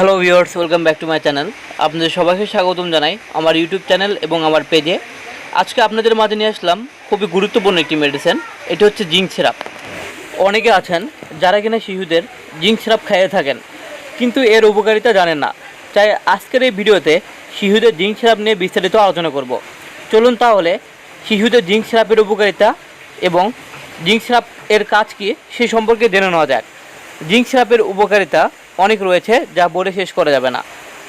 Hello viewers, welcome back to my channel. আপনাদের সবাইকে স্বাগতম জানাই আমার ইউটিউব চ্যানেল এবং আমার পেজে। আজকে আপনাদের মাঝে নিয়ে আসলাম খুবই গুরুত্বপূর্ণ একটি মেডিসিন এটি হচ্ছে জিঙ্ক সিরাপ। অনেকে আছেন যারা কিনা শিশুদের জিঙ্ক সিরাপ খাইয়ে থাকেন, কিন্তু এর উপকারিতা জানেন না। তাই আজকের এই ভিডিওতে শিশুদের জিঙ্ক সিরাপ নিয়ে বিস্তারিত আলোচনা করব। চলুন তাহলে শিশুদের জিঙ্ক সিরাপের উপকারিতা এবং জিঙ্ক সিরাপ এর কাজ কি সে সম্পর্কে জেনে নেওয়া যাক। জিঙ্ক সিরাপের উপকারিতা অনেক রয়েছে, যা বলে শেষ করা যাবে না।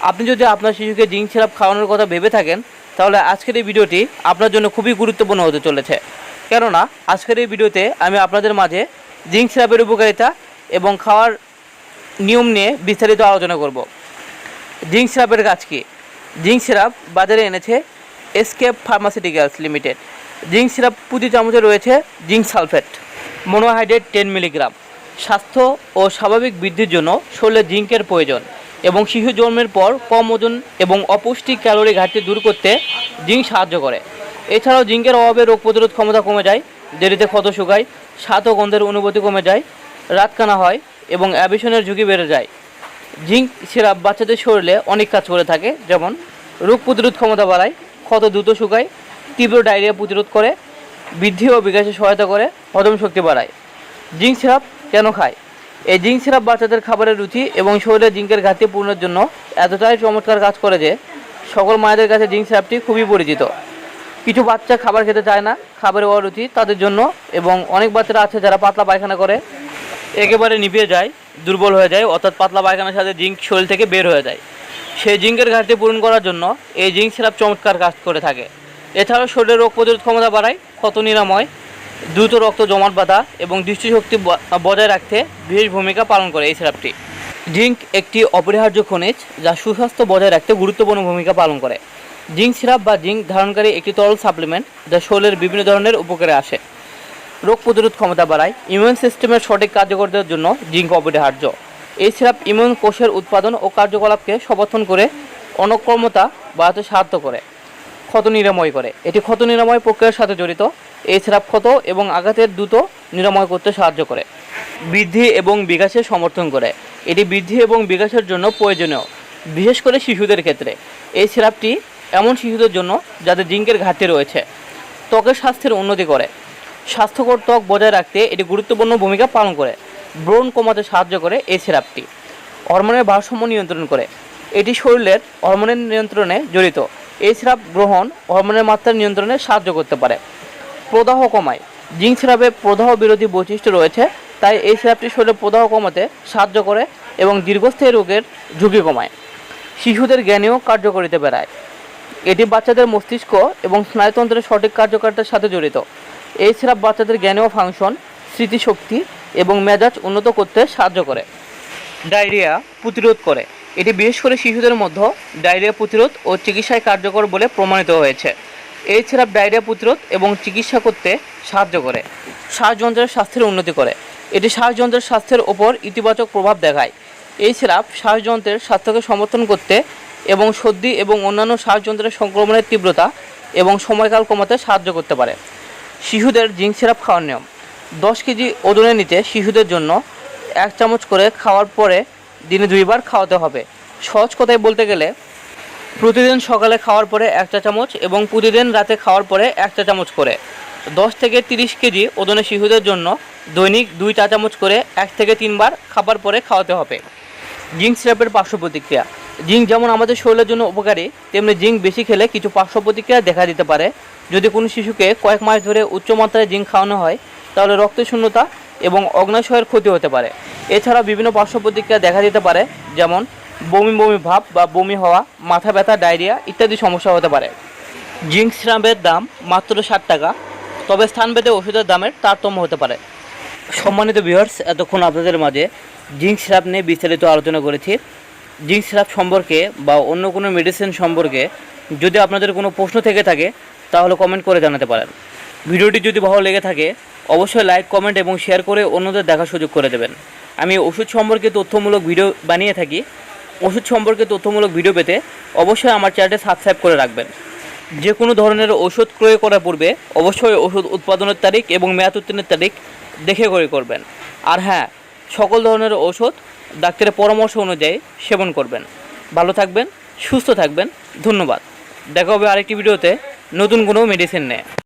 আপনি যদি আপনার শিশুকে জিঙ্ক সিরাপ খাওয়ানোর কথা ভেবে থাকেন, তাহলে আজকের এই ভিডিওটি আপনার জন্য খুবই গুরুত্বপূর্ণ হতে চলেছে। কেননা, আজকের এই ভিডিওতে আমি আপনাদের মাঝে জিঙ্ক সিরাপের উপকারিতা এবং খাওয়ার নিয়ম নিয়ে বিস্তারিত আলোচনা করব। জিঙ্ক সিরাপের কাজ কি? জিঙ্ক সিরাপ বাজারে এনেছে Eskayef Pharmaceuticals Limited. Zinc syrup প্রতি চামচে রয়েছে zinc sulphate, monohydrate ten milligram. স্বাস্থ্য ও স্বাভাবিক বৃদ্ধির জন্য শরীরে জিঙ্কের প্রয়োজন এবং শিশু জন্মের পর কম ওজন এবং অপুষ্টি ক্যালোরি ঘাটতি দূর করতে জিঙ্ক সাহায্য করে। এছাড়াও জিঙ্কের অভাবে রোগ প্রতিরোধ ক্ষমতা কমে যায়, দেরিতে ক্ষত শুকায়, স্বাদ ও গন্ধের অনুভূতি কমে যায়, রাতকানা হয় এবং অ্যাবিশনের ঝুঁকি বেড়ে যায়। জিঙ্ক সিরাপ বাচ্চাদের শরীরে অনেক কাজ করে থাকে, যেমন রোগ প্রতিরোধ ক্ষমতা বাড়ায়, ক্ষত দ্রুত শুকায়, তীব্র ডায়রিয়া প্রতিরোধ করে, বৃদ্ধি ও বিকাশে সহায়তা করে, হজম শক্তি বাড়ায়। জিঙ্ক সিরাপ কেন খায়? এই জিঙ্ক সিরাপ বাচ্চাদের খাবারের রুচি এবং শরীরে জিঙ্কের ঘাটতি পূরণের জন্য এতটাই চমৎকার কাজ করে যে সকল মায়েদের কাছে জিঙ্ক সিরাপটি খুবই পরিচিত। কিছু বাচ্চা খাবার খেতে চায় না খাবারের অরুচি তাদের জন্য এবং অনেক বাচ্চারা আছে যারা পাতলা পায়খানা করে, একেবারে নিভিয়ে যায়, দুর্বল হয়ে যায়, অর্থাৎ পাতলা পায়খানার সাথে জিঙ্ক শরীর থেকে বের হয়ে যায়। সেই জিঙ্কের ঘাটতি পূরণ করার জন্য এই জিঙ্ক সিরাপ চমৎকার কাজ করে থাকে। এছাড়াও শরীরের রোগ প্রতিরোধ ক্ষমতা বাড়ায়, ক্ষত নিরাময় দ্রুত রক্ত জমাট বাঁধা এবং দৃষ্টিশক্তি বজায় রাখতে বিশেষ ভূমিকা পালন করে এই সিরাপটি জিঙ্ক একটি অপরিহার্য খনিজ যা সুস্বাস্থ্য বজায় রাখতে গুরুত্বপূর্ণ ভূমিকা পালন করে। জিঙ্ক সিরাপ বা জিঙ্ক ধারণকারী একটি তরল সাপ্লিমেন্ট যা শরীরের বিভিন্ন ধরনের উপকারে আসে। রোগ প্রতিরোধ ক্ষমতা বাড়ায় ইমিউন সিস্টেমের সঠিক কার্যকরতার জন্য জিঙ্ক অপরিহার্য। এই সিরাপ ইমিউন কোষের উৎপাদন ও কার্যকলাপকে সমর্থন করে, অনক্রমতা বাড়াতে সাহায্য করে। ক্ষত নিরাময় করে। এটি ক্ষত নিরাময় প্রক্রিয়ার সাথে জড়িত। এই সিরাপ ক্ষত এবং আঘাতের দ্রুত নিরাময় করতে সাহায্য করে। বৃদ্ধি এবং বিকাশের সমর্থন করে। এটি বৃদ্ধি এবং বিকাশের জন্য প্রয়োজনীয়, বিশেষ করে শিশুদের ক্ষেত্রে। এই সিরাপটি এমন শিশুদের জন্য যাদের জিঙ্কের ঘাটতি রয়েছে। ত্বকের স্বাস্থ্যের উন্নতি করে। স্বাস্থ্যকর ত্বক বজায় রাখতে এটি গুরুত্বপূর্ণ ভূমিকা পালন করে। ব্রণ কমাতে সাহায্য করে এই সিরাপটি। হরমোনের ভারসাম্য নিয়ন্ত্রণ করে। এটি শরীরের হরমোনের নিয়ন্ত্রণে জড়িত। এই সিরাপ গ্রহণ হরমোনের মাত্রা নিয়ন্ত্রণে সাহায্য করতে পারে। প্রদাহ কমায়। জিঙ্ক সিরাপে প্রদাহ বিরোধী বৈশিষ্ট্য রয়েছে, তাই এই সিরাপটি শরীরে প্রদাহ কমাতে সাহায্য করে এবং দীর্ঘস্থায়ী রোগের ঝুঁকি কমায়। শিশুদের জ্ঞানেও কার্যকরিতা বেড়ায়। এটি বাচ্চাদের মস্তিষ্ক এবং স্নায়ুতন্ত্রের সঠিক কার্যকারিতার সাথে জড়িত। এই সিরাপ বাচ্চাদের জ্ঞানেও ফাংশন, স্মৃতিশক্তি এবং মেজাজ উন্নত করতে সাহায্য করে। ডায়রিয়া প্রতিরোধ করে। এটি বিশেষ করে শিশুদের মধ্যে ডায়রিয়া প্রতিরোধ ও চিকিৎসায় কার্যকর বলে প্রমাণিত হয়েছে। এই ডায়রিয়া প্রতিরোধ এবং চিকিৎসা করতে সাহায্য করে। শ্বাসযন্ত্রের স্বাস্থ্যের উন্নতি করে। এটি শ্বাসযন্ত্রের স্বাস্থ্যের ওপর ইতিবাচক প্রভাব দেখায়। এই শ্বাসযন্ত্রের স্বাস্থ্যকে সমর্থন করতে এবং সর্দি এবং অন্যান্য শ্বাসযন্ত্রের সংক্রমণের তীব্রতা এবং সময়কাল কমাতে সাহায্য করতে পারে। শিশুদের জিঙ্ক সিরাপ খাওয়ার নিয়ম। দশ কেজি ওজনে নিতে শিশুদের জন্য এক চামচ করে খাওয়ার পরে দিনে দুইবার খাওয়াতে হবে। সহজ কথায় বলতে গেলে, প্রতিদিন সকালে খাওয়ার পরে এক চা চামচ এবং প্রতিদিন রাতে খাওয়ার পরে এক চা চামচ করে। দশ থেকে তিরিশ কেজি ওজনের শিশুদের জন্য দৈনিক দুই চা চামচ করে এক থেকে তিনবার খাবার পরে খাওয়াতে হবে। জিঙ্ক সিরাপের পার্শ্ব প্রতিক্রিয়া। জিঙ্ক যেমন আমাদের শরীরের জন্য উপকারী, তেমনি জিঙ্ক বেশি খেলে কিছু পার্শ্ব প্রতিক্রিয়া দেখা দিতে পারে। যদি কোনো শিশুকে কয়েক মাস ধরে উচ্চমাত্রায় জিঙ্ক খাওয়ানো হয়, তাহলে রক্তের শূন্যতা এবং অগ্নাশয়ের ক্ষতি হতে পারে। এছাড়া বিভিন্ন পার্শ্ব প্রতিক্রিয়া দেখা দিতে পারে, যেমন বমি বমি ভাব বা বমি হওয়া, মাথা ব্যথা, ডায়রিয়া ইত্যাদি সমস্যা হতে পারে। জিঙ্ক সিরাপের দাম মাত্র ষাট টাকা, তবে স্থানভেদে ওষুধের দামের তারতম্য হতে পারে। সম্মানিত ভিউয়ার্স এতক্ষণ আপনাদের মাঝে জিঙ্ক সিরাপ নিয়ে বিস্তারিত আলোচনা করেছি। জিঙ্ক সিরাপ সম্পর্কে বা অন্য কোনো মেডিসিন সম্পর্কে যদি আপনাদের কোনো প্রশ্ন থেকে থাকে, তাহলে কমেন্ট করে জানাতে পারেন। ভিডিওটি যদি ভালো লেগে থাকে অবশ্যই লাইক কমেন্ট এবং শেয়ার করে অন্যদের দেখার সুযোগ করে দেবেন। আমি ওষুধ সম্পর্কে তথ্যমূলক ভিডিও বানিয়ে থাকি। ওষুধ সম্পর্কে তথ্যমূলক ভিডিও পেতে অবশ্যই আমার চ্যানেলটি সাবস্ক্রাইব করে রাখবেন। যে কোনো ধরনের ওষুধ ক্রয় করার পূর্বে অবশ্যই ওষুধ উৎপাদনের তারিখ এবং মেয়াদ উত্তীর্ণের তারিখ দেখে করে করবেন। আর হ্যাঁ সকল ধরনের ওষুধ ডাক্তারের পরামর্শ অনুযায়ী সেবন করবেন। ভালো থাকবেন, সুস্থ থাকবেন, ধন্যবাদ। দেখা হবে আরেকটি ভিডিওতে নতুন কোনো মেডিসিন নিয়ে।